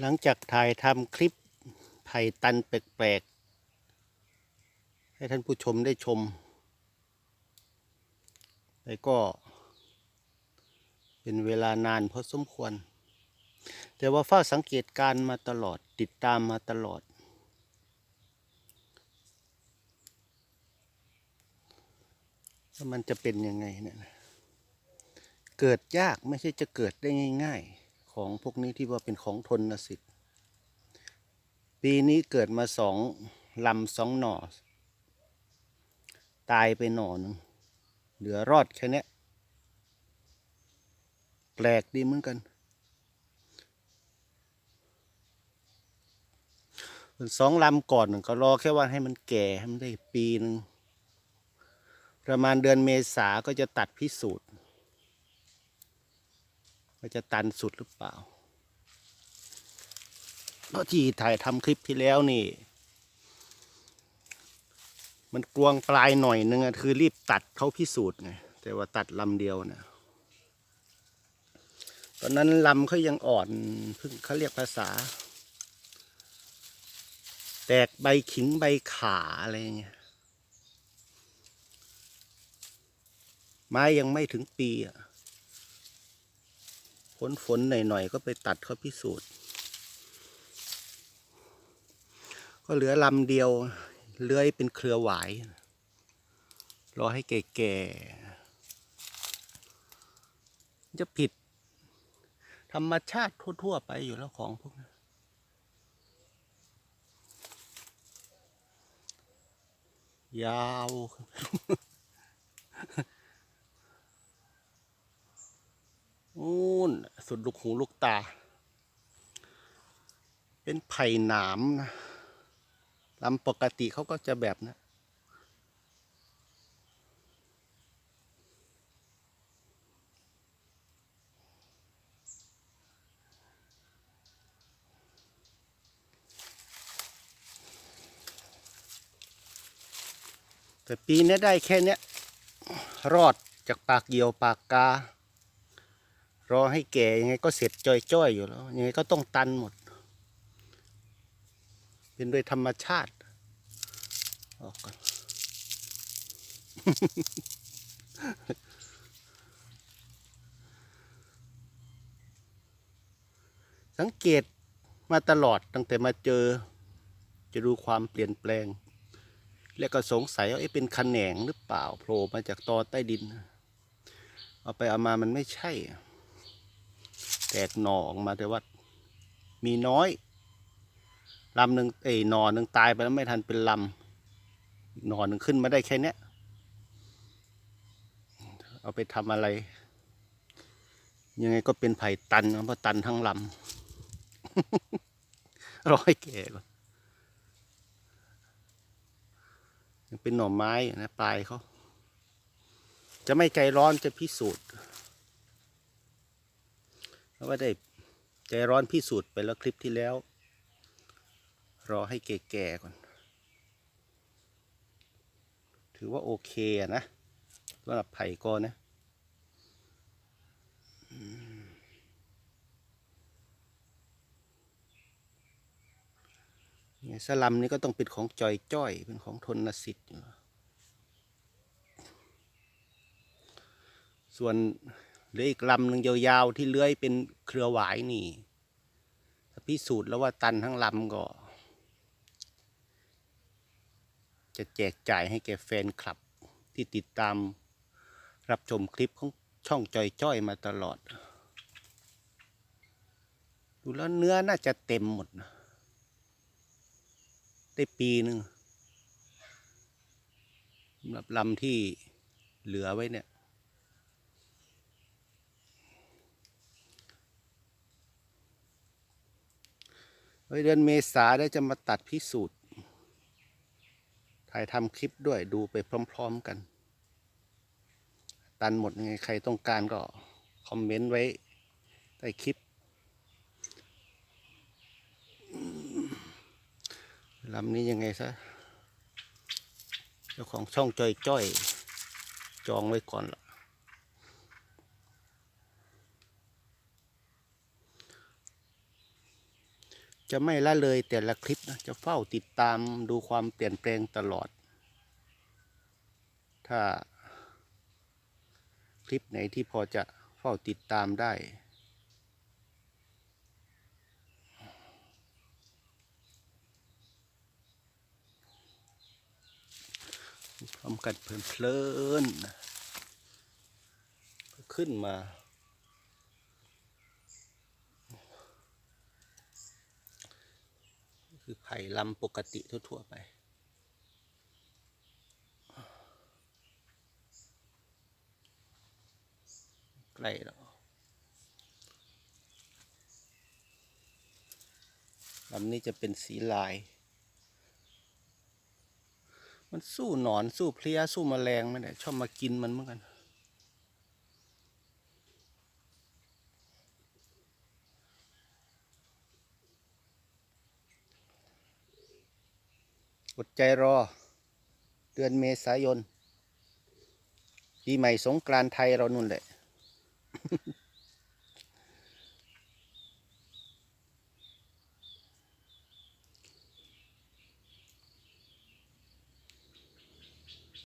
หลังจากถ่ายทำคลิปไผ่ตันแปลกๆ ให้ท่านผู้ชมได้ชม แล้วก็ เป็นเวลานานพอสมควร แต่ว่าเฝ้าสังเกตการมาตลอดติดตามมาตลอด มันจะเป็นยังไงเนี่ยเกิดยากไม่ใช่จะเกิดได้ง่าย ๆ ของพวกนี้ที่ว่าเป็นของทนนสิทธิ์ ปีนี้เกิดมาสองลำสองหน่อ ตายไปหน่อหนึ่งเหลือรอดแค่นี้แปลกดีเหมือนกันส่วนสองลำก่อนก็รอแค่ว่าให้มันแก่ให้มันได้ปีหนึ่งประมาณเดือนเมษาก็จะตัดพิสูจน์ ว่าจะตันสุดหรือเปล่าเพราะที่ถ่ายทำคลิปที่แล้วนี่ มันกลวงปลายหน่อยนึงอะคือรีบตัดเขาพิสูจน์ไงแต่ว่าตัดลำเดียวนะตอนนั้นลำเขายังอ่อนเพิ่งเขาเรียกภาษา แตกใบขิงใบขาอะไรเงี้ยไม้ยังไม่ถึงปีอะ ฝนฝนหน่อยๆก็ไปตัดเขาพิสูจน์ ก็เหลือลำเดียวเลื้อยเป็นเครือหวาย รอให้แก่ๆจะผิด ธรรมชาติทั่วๆไปอยู่แล้วของพวกนี้ยาว นู่นสุดลูกหูลูกตา เป็นไผ่หนามนะลำปกติเขาก็จะแบบนะแต่ปีนี้ได้แค่นี้รอดจากปากเหยี่ยวปากกา รอให้แก่ยังไงก็เสร็จจ้อยๆอยู่แล้วยังไงก็ต้องตันหมด เป็นโดยธรรมชาติออกก่อนสังเกตมาตลอดตั้งแต่มาเจอ จะดูความเปลี่ยนแปลง แล้วก็สงสัยว่าเอ๊ะเป็นขแขนงหรือเปล่าโผล่มาจากตอใต้ดิน เอาไปเอามามันไม่ใช่ แตกหน่อออกมาแต่ว่ามีน้อยลำหนึ่งเอหน่อหนึ่งตายไปแล้วไม่ทันเป็นลำหน่อหนึ่งขึ้นมาได้แค่เนี้ยเอาไปทำอะไร ยังไงก็เป็นไผ่ตันเพราะตันทั้งลำร้อยแก่ก่อนยังเป็นหน่อไม้นะปลายเขาจะไม่ใจร้อนจะพิสูจน์ เราะว่าได้ใจร้อนพิสูจน์ไปแล้วคลิปที่แล้ว รอให้แก่ๆก่อน ถือว่าโอเคนะสำหรับไผ่กอนะเนี่ยสลัมนี่ก็ต้องเป็นของจอยจ้อยเป็นของทนสิทธิ์ส่วน หลืออีกลำหนึ่งยาวๆที่เลื้อยเป็นเครือหวายนี่ถ้าพิสูจน์แล้วว่าตันทั้งลำก็ จะแจกจ่ายให้แก่แฟนคลับที่ติดตามรับชมคลิปของช่องจอยจ้อยมาตลอด ดูแล้วเนื้อน่าจะเต็มหมดนะได้ปีหนึ่งสำหรับลำที่เหลือไว้เนี่ย เดือนเมษาได้จะมาตัดพิสูจน์ ถ่ายทำคลิปด้วยดูไปพร้อม ๆกัน ตันหมดยังไงใครต้องการก็ คอมเมนต์ไว้ใต้คลิปลำนี้ยังไงซะ เจ้าของช่องจ้อย จองไว้ก่อนละ จะไม่ละเลยแต่ละคลิปนะจะเฝ้าติดตามดูความเปลี่ยนแปลงตลอด ถ้าคลิปไหนที่พอจะเฝ้าติดตามได้พร้อมกันเพลินๆขึ้นมา คือไผ่ลำปกติทั่ว ๆ ไป ใกล้แล้วลำนี้จะเป็นสีลาย มันสู้หนอนสู้เพลี้ยสู้แมลงไม่ได้ชอบมากินมันเหมือนกัน อดใจรอ เดือนเมษายนปีใหม่สงกรานต์ไทยเรานุ่นแหละ